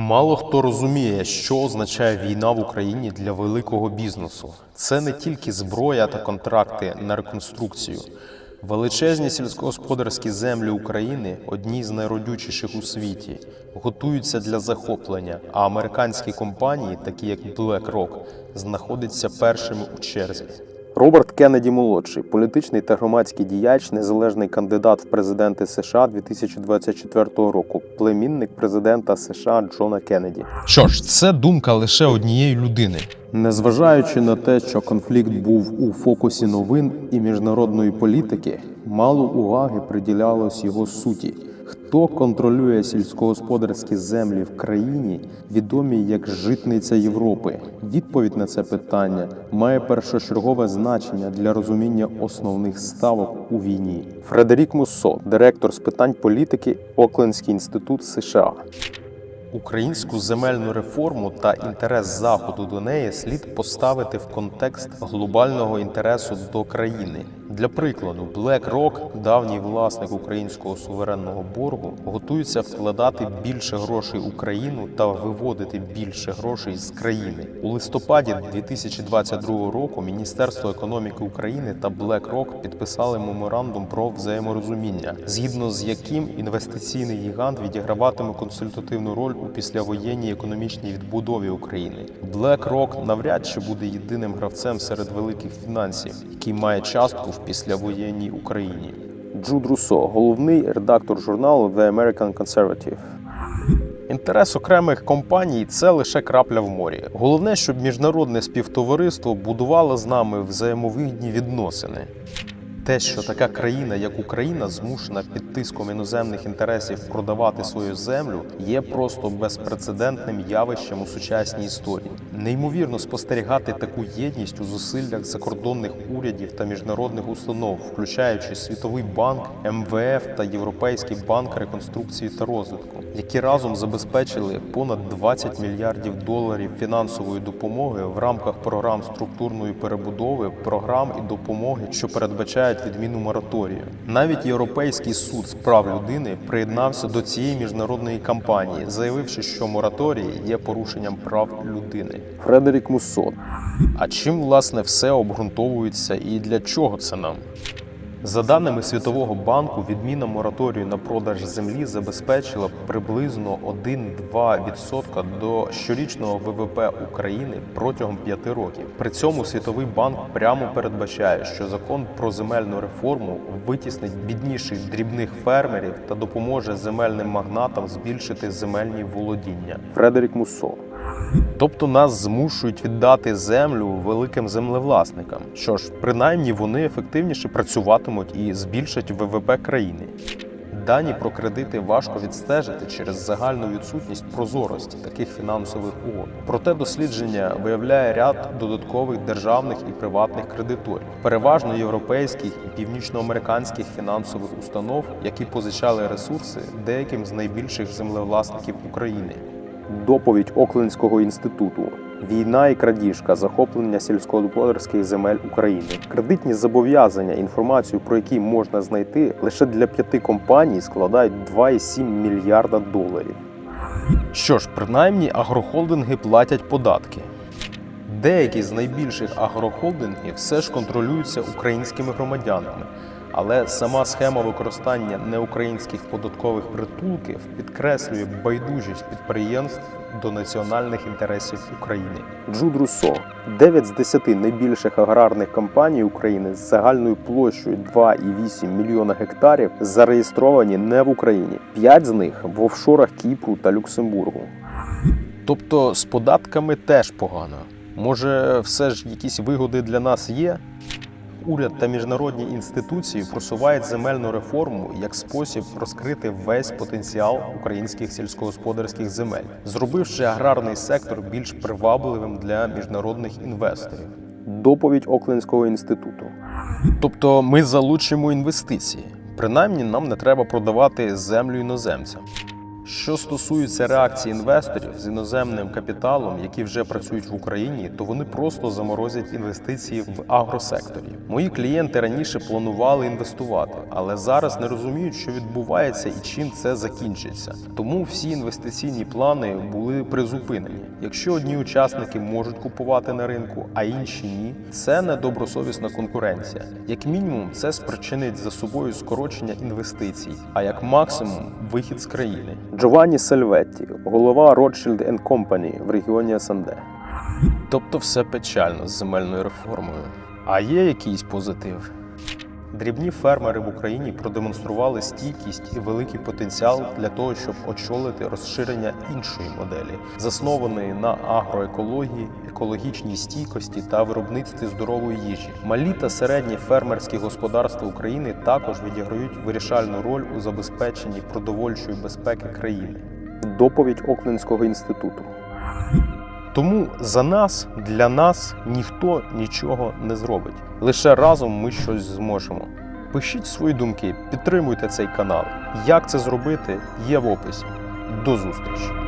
Мало хто розуміє, що означає війна в Україні для великого бізнесу. Це не тільки зброя та контракти на реконструкцію. Величезні сільськогосподарські землі України одні з найродючіших у світі, готуються для захоплення. А американські компанії, такі як BlackRock, знаходяться першими у черзі. Роберт Кеннеді молодший, політичний та громадський діяч, незалежний кандидат в президенти США 2024 року, племінник президента США Джона Кеннеді. Що ж, це думка лише однієї людини. Незважаючи на те, що конфлікт був у фокусі новин і міжнародної політики, мало уваги приділялось його суті. Хто контролює сільськогосподарські землі в країні, відомій як житниця Європи? Відповідь на це питання має першочергове значення для розуміння основних ставок у війні. Фредерік Муссо, директор з питань політики, Оклендський інститут США. Українську земельну реформу та інтерес заходу до неї слід поставити в контекст глобального інтересу до країни. Для прикладу, BlackRock, давній власник українського суверенного боргу, готується вкладати більше грошей у країну та виводити більше грошей з країни. У листопаді 2022 року Міністерство економіки України та BlackRock підписали меморандум про взаєморозуміння, згідно з яким інвестиційний гігант відіграватиме консультативну роль у післявоєнній економічній відбудові України. BlackRock навряд чи буде єдиним гравцем серед великих фінансів, який має частку в післявоєнній Україні. Джуд Руссо, головний редактор журналу The American Conservative. Інтерес окремих компаній це лише крапля в морі. Головне, щоб міжнародне співтовариство будувало з нами взаємовигідні відносини. Те, що така країна, як Україна, змушена під тиском іноземних інтересів продавати свою землю, є просто безпрецедентним явищем у сучасній історії. Неймовірно спостерігати таку єдність у зусиллях закордонних урядів та міжнародних установ, включаючи Світовий банк, МВФ та Європейський банк реконструкції та розвитку, які разом забезпечили понад 20 мільярдів доларів фінансової допомоги в рамках програм структурної перебудови, програм і допомоги, що передбачають відміну мораторію. Навіть Європейський суд з прав людини приєднався до цієї міжнародної кампанії, заявивши, що мораторій є порушенням прав людини. Фредерік Мусон. А чим власне все обґрунтовується і для чого це нам? За даними Світового банку, відміна мораторію на продаж землі забезпечила приблизно 1-2% до щорічного ВВП України протягом 5 років. При цьому Світовий банк прямо передбачає, що закон про земельну реформу витіснить бідніших дрібних фермерів та допоможе земельним магнатам збільшити земельні володіння. Фредерік Муссо. Тобто нас змушують віддати землю великим землевласникам. Що ж, принаймні вони ефективніше працюватимуть і збільшать ВВП країни. Дані про кредити важко відстежити через загальну відсутність прозорості таких фінансових угод. Проте дослідження виявляє ряд додаткових державних і приватних кредиторів, переважно європейських і північноамериканських фінансових установ, які позичали ресурси деяким з найбільших землевласників України. Доповідь Оклендського інституту. Війна і крадіжка, захоплення сільськогосподарських земель України, кредитні зобов'язання, інформацію про які можна знайти лише для п'яти компаній, складають 2,7 мільярда доларів. Що ж, принаймні агрохолдинги платять податки. Деякі з найбільших агрохолдингів все ж контролюються українськими громадянами, але сама схема використання неукраїнських податкових притулків підкреслює байдужість підприємств до національних інтересів України. Джуд Руссо 9 з 10 найбільших аграрних компаній України з загальною площею 2,8 мільйона гектарів зареєстровані не в Україні. 5 з них в офшорах Кіпру та Люксембургу. Тобто з податками теж погано. Може, все ж якісь вигоди для нас є? Уряд та міжнародні інституції просувають земельну реформу як спосіб розкрити весь потенціал українських сільськогосподарських земель, зробивши аграрний сектор більш привабливим для міжнародних інвесторів. Доповідь Оклендського інституту. Тобто ми залучимо інвестиції. Принаймні, нам не треба продавати землю іноземцям. Що стосується реакції інвесторів з іноземним капіталом, які вже працюють в Україні, то вони просто заморозять інвестиції в агросекторі. Мої клієнти раніше планували інвестувати, але зараз не розуміють, що відбувається і чим це закінчиться. Тому всі інвестиційні плани були призупинені. Якщо одні учасники можуть купувати на ринку, а інші ні, це недобросовісна конкуренція. Як мінімум, це спричинить за собою скорочення інвестицій, а як максимум вихід з країни. Джованні Сальветті, голова Rothschild Company в регіоні СНД. Тобто все печально з земельною реформою. А є якийсь позитив? Дрібні фермери в Україні продемонстрували стійкість і великий потенціал для того, щоб очолити розширення іншої моделі, заснованої на агроекології, екологічній стійкості та виробництві здорової їжі. Малі та середні фермерські господарства України також відіграють вирішальну роль у забезпеченні продовольчої безпеки країни. Доповідь Оклендського інституту. Тому за нас, для нас ніхто нічого не зробить. Лише разом ми щось зможемо. Пишіть свої думки, підтримуйте цей канал. Як це зробити, є в описі. До зустрічі!